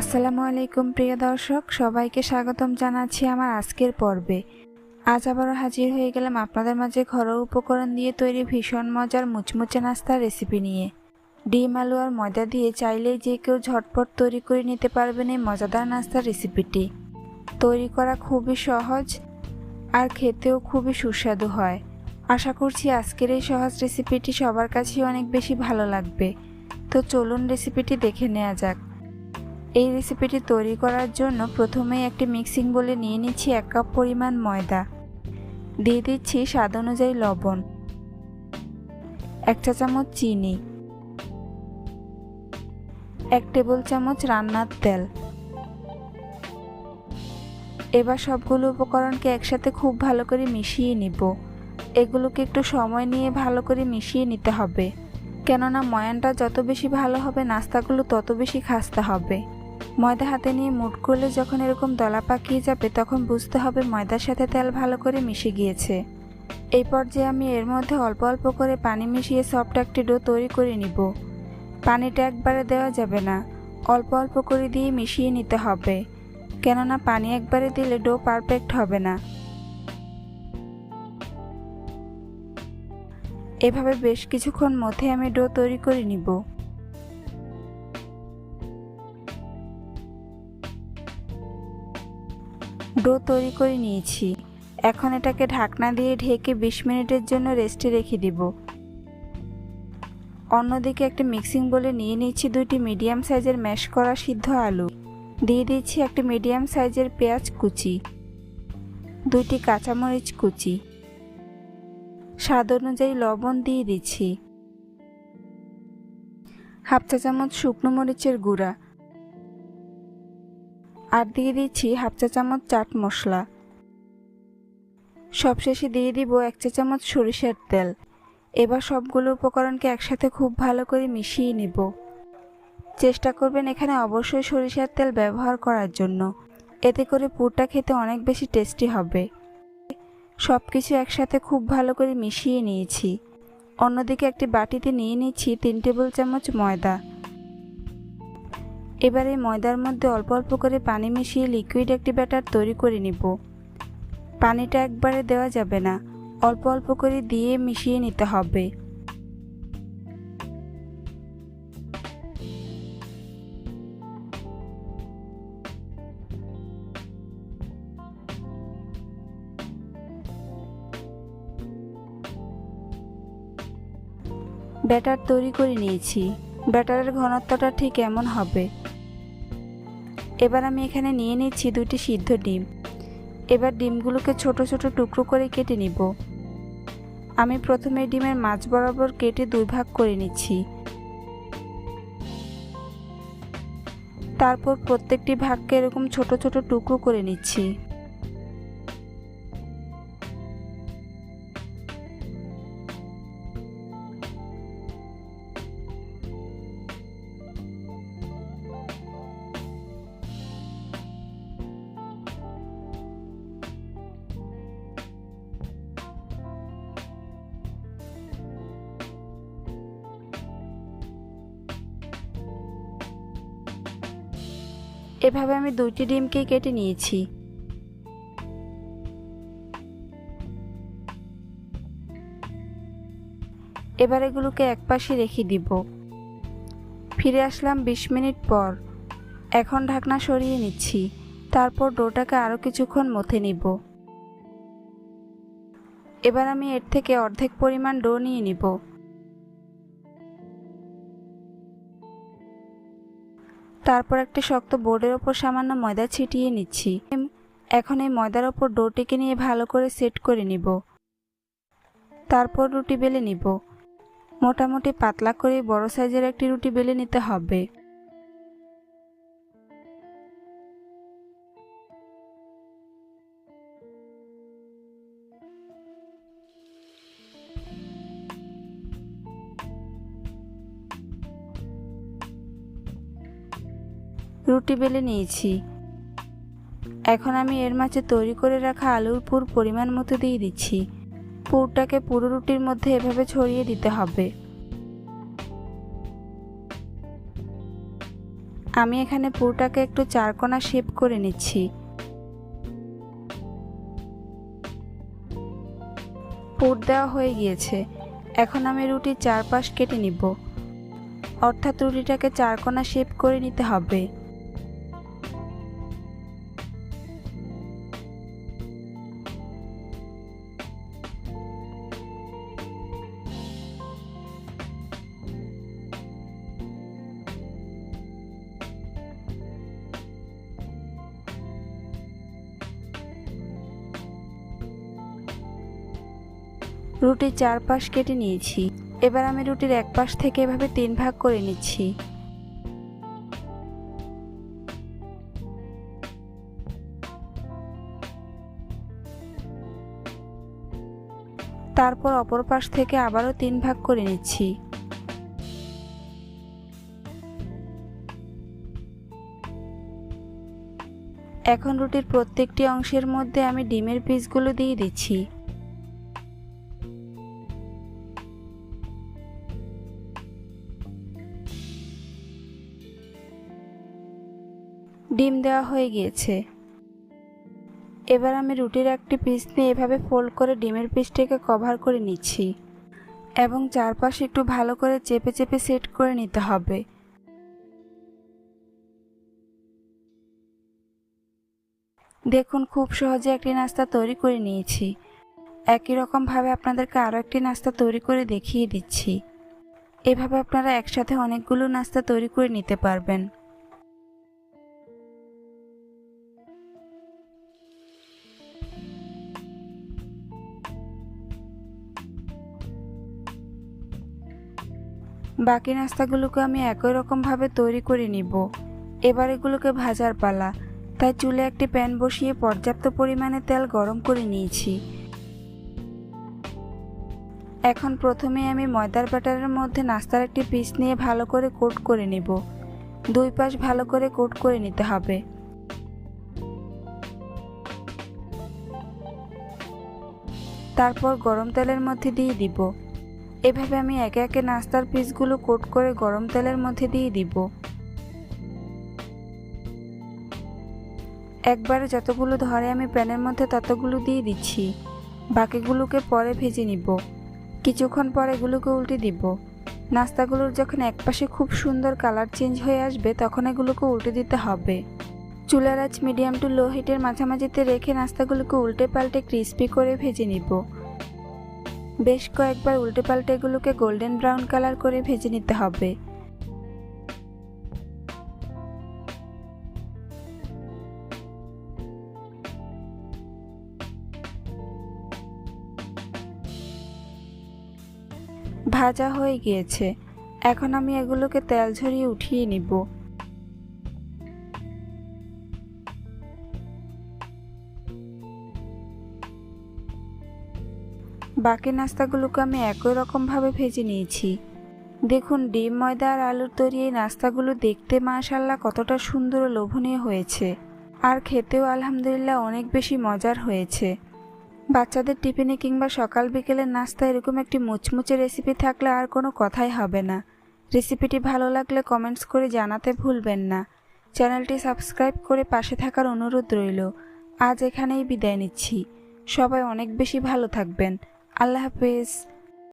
আসসালামু আলাইকুম, প্রিয় দর্শক। সবাইকে স্বাগতম জানাচ্ছি আমার আজকের পর্বে। আজ আবারও হাজির হয়ে গেলাম আপনাদের মাঝে ঘরোয়া উপকরণ দিয়ে তৈরি ভীষণ মজার মুচমুচে নাস্তার রেসিপি নিয়ে। ডিম, আলু আর ময়দা দিয়ে চাইলেই যে কেউ ঝটপট তৈরি করে নিতে পারবেন এই মজাদার নাস্তার রেসিপিটি তৈরি করা খুবই সহজ আর খেতেও খুবই সুস্বাদু হয়। আশা করছি আজকের এই সহজ রেসিপিটি সবার কাছেই অনেক বেশি ভালো লাগবে। তো চলুন রেসিপিটি দেখে নেওয়া যাক। এই রেসিপিটি তৈরি করার জন্য প্রথমেই একটি মিক্সিং বলে নিয়ে নিচ্ছি এক কাপ পরিমাণ ময়দা। দিয়ে দিচ্ছি স্বাদ অনুযায়ী লবণ। এক চা চামচ চিনি। এক টেবিল চামচ রান্নার তেল। এবার সবগুলো উপকরণকে একসাথে খুব ভালো করে মিশিয়ে নিব। এগুলোকে একটু সময় নিয়ে ভালো করে মিশিয়ে নিতে হবে। কেননা ময়ানটা যত বেশি ভালো হবে, নাস্তাগুলো তত বেশি খাস্তা হবে। ময়দা হাতে নিয়ে মুট করলে যখন এরকম দলা পাকিয়ে যাবে, তখন বুঝতে হবে ময়দার সাথে তেল ভালো করে মিশে গিয়েছে। এই পর্যায়ে আমি এর মধ্যে অল্প অল্প করে পানি মিশিয়ে সফট একটি ডো তৈরি করে নিব। পানিটা একবারে দেওয়া যাবে না, অল্প অল্প করে দিয়ে মিশিয়ে নিতে হবে। কেননা পানি একবারে দিলে ডো পারফেক্ট হবে না। এভাবে বেশ কিছুক্ষণ মধ্যে আমি ডো তৈরি করে নিব। ডো তৈরি করে নিয়েছি। এখন এটাকে ঢাকনা দিয়ে ঢেকে বিশ মিনিটের জন্য রেস্টে রেখে দিব। অন্যদিকে একটা মিক্সিং বলে নিয়ে নিচ্ছি দুইটি মিডিয়াম সাইজের ম্যাশ করা সিদ্ধ আলু। দিয়ে দিচ্ছি একটি মিডিয়াম সাইজের পেঁয়াজ কুচি, দুইটি কাঁচামরিচ কুচি। স্বাদ অনুযায়ী লবণ দিয়ে দিচ্ছি। হাফ চা চামচ শুকনো মরিচের গুঁড়া আর দিয়ে দিচ্ছি হাফ চা চামচ চাট মশলা। সবশেষে দিয়ে দিব এক চা চামচ সরিষার তেল। এবার সবগুলো উপকরণকে একসাথে খুব ভালো করে মিশিয়ে নেব। চেষ্টা করবেন এখানে অবশ্যই সরিষার তেল ব্যবহার করার জন্য। এতে করে পুরটা খেতে অনেক বেশি টেস্টি হবে। সব কিছু একসাথে খুব ভালো করে মিশিয়ে নিয়েছি। অন্যদিকে একটি বাটিতে নিয়ে নিচ্ছি তিন টেবিল চামচ ময়দা। এবার ময়দার মধ্যে অল্প অল্প করে পানি মিশিয়ে লিকুইড একটি ব্যাটার তৈরি করে নিব। পানিটা একবারে দেওয়া যাবে না, অল্প অল্প করে দিয়ে মিশিয়ে নিতে হবে। ব্যাটার তৈরি করে নিয়েছি। ব্যাটারের ঘনত্বটা ঠিক এমন হবে। এবার আমি এখানে নিয়ে নিচ্ছি দুটি সিদ্ধ ডিম। এবার ডিমগুলোকে ছোট ছোট টুকরো করে কেটে নিব। আমি প্রথমে ডিমের মাছ বরাবর কেটে দুই ভাগ করে নিচ্ছি। তারপর প্রত্যেকটি ভাগকে এরকম ছোট ছোট টুকরো করে নিচ্ছি। এভাবে আমি দুইটি ডিমকেই কেটে নিয়েছি। এবার এগুলোকে একপাশে রেখে দিব। ফিরে আসলাম বিশ মিনিট পর। এখন ঢাকনা সরিয়ে নিচ্ছি। তারপর ডোটাকে আরও কিছুক্ষণ মথে নিব। এবার আমি এর থেকে অর্ধেক পরিমাণ ডো নিয়ে নিব। তারপর একটি শক্ত বোর্ডের ওপর সামান্য ময়দা ছিটিয়ে নিচ্ছি। এখন এই ময়দার ওপর ডোটিকে নিয়ে ভালো করে সেট করে নিব। তারপর রুটি বেলে নিব। মোটামুটি পাতলা করে বড় সাইজের একটি রুটি বেলে নিতে হবে। রুটি বেলে নিয়েছি। এখন আমি এর মাঝে তৈরি করে রাখা আলুর পুর পরিমাণ মতো দিয়ে দিচ্ছি। পুরটাকে পুরো রুটির মধ্যে এভাবে ছড়িয়ে দিতে হবে। আমি এখানে পুরটাকে একটু চারকোনা শেপ করে নিচ্ছি। পুর দেওয়া হয়ে গিয়েছে। এখন আমি রুটির চারপাশ কেটে নিব। অর্থাৎ রুটিটাকে চারকোনা শেপ করে নিতে হবে। রুটির চারপাশ কেটে নিয়েছি। এবার আমি রুটির এক পাশ থেকে এভাবে তিন ভাগ করে নিচ্ছি। তারপর অপর পাশ থেকে আবারও তিন ভাগ করে নিচ্ছি। এখন রুটির প্রত্যেকটি অংশের মধ্যে আমি ডিমের পিসগুলো দিয়ে দিচ্ছি। ডিম দেওয়া হয়ে গিয়েছে। এবার আমি রুটির একটি পিস নিয়ে এভাবে ফোল্ড করে ডিমের পিসটিকে কভার করে নিচ্ছি এবং চারপাশে একটু ভালো করে চেপে চেপে সেট করে নিতে হবে। দেখুন, খুব সহজে একটি নাস্তা তৈরি করে নিয়েছি। একই রকমভাবে আপনাদেরকে আরও একটি নাস্তা তৈরি করে দেখিয়ে দিচ্ছি। এভাবে আপনারা একসাথে অনেকগুলো নাস্তা তৈরি করে নিতে পারবেন। বাকি নাস্তাগুলোকে আমি একই রকমভাবে তৈরি করে নিব। এবার এগুলোকে ভাজার পালা। তাই চুলে একটি প্যান বসিয়ে পর্যাপ্ত পরিমাণে তেল গরম করে নিয়েছি। এখন প্রথমে আমি ময়দার ব্যাটারের মধ্যে নাস্তার একটি পিস নিয়ে ভালো করে কোট করে নিব। দুই পাশ ভালো করে কোট করে নিতে হবে। তারপর গরম তেলের মধ্যে দিয়ে দিব। এভাবে আমি একে একে নাস্তার পিসগুলো কোট করে গরম তেলের মধ্যে দিয়ে দিব। একবারে যতগুলো ধরে আমি প্যানের মধ্যে ততগুলো দিয়ে দিচ্ছি। বাকিগুলোকে পরে ভেজে নিব। কিছুক্ষণ পর এগুলোকে উল্টে দিব। নাস্তাগুলোর যখন একপাশে খুব সুন্দর কালার চেঞ্জ হয়ে আসবে, তখন এগুলোকে উল্টে দিতে হবে। চুলার আঁচ মিডিয়াম টু লো হিটের মাঝামাঝিতে রেখে নাস্তাগুলোকে উল্টে পাল্টে ক্রিস্পি করে ভেজে নিব। বেশ কয়েকবার উল্টে পাল্টে এগুলোকে গোল্ডেন ব্রাউন কালার করে ভেজে নিতে হবে। ভাজা হয়ে গিয়েছে। এখন আমি এগুলোকে তেল ঝরিয়ে উঠিয়ে নিব। বাকি নাস্তাগুলোকে আমি একই রকমভাবে ভেজে নিয়েছি। দেখুন, ডিম ময়দা আর আলুর তৈরি এই নাস্তাগুলো দেখতে মাশাল্লাহ কতটা সুন্দর ও লোভনীয় হয়েছে। আর খেতেও আলহামদুলিল্লাহ অনেক বেশি মজার হয়েছে। বাচ্চাদের টিফিনে কিংবা সকাল বিকেলের নাস্তা এরকম একটি মুচমুচে রেসিপি থাকলে আর কোনো কথাই হবে না। রেসিপিটি ভালো লাগলে কমেন্টস করে জানাতে ভুলবেন না। চ্যানেলটি সাবস্ক্রাইব করে পাশে থাকার অনুরোধ রইল। আজ এখানেই বিদায় নিচ্ছি। সবাই অনেক বেশি ভালো থাকবেন। আল্লাহ হাফেজ